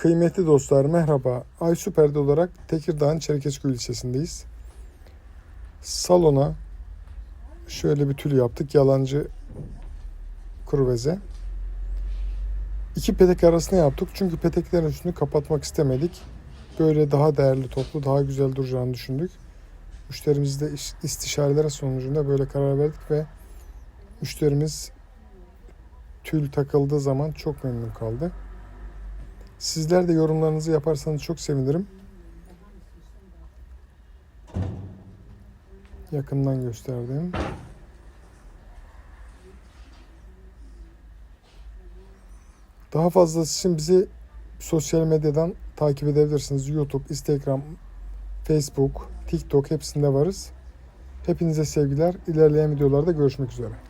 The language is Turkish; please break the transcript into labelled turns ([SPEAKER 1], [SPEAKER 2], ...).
[SPEAKER 1] Kıymetli dostlar merhaba. Ay Süper'de olarak Tekirdağ'ın Çerkezköy ilçesindeyiz. Salona şöyle bir tül yaptık. Yalancı kuruveze. İki petek arasına yaptık. Çünkü peteklerin üstünü kapatmak istemedik. Böyle daha değerli toplu, daha güzel duracağını düşündük. Müşterimizle iş- istişareler sonucunda böyle karar verdik ve müşterimiz tül takıldığı zaman çok memnun kaldı. Sizler de yorumlarınızı yaparsanız çok sevinirim. Yakından gösterdim. Daha fazlası için bizi sosyal medyadan takip edebilirsiniz. YouTube, Instagram, Facebook, TikTok hepsinde varız. Hepinize sevgiler. İlerleyen videolarda görüşmek üzere.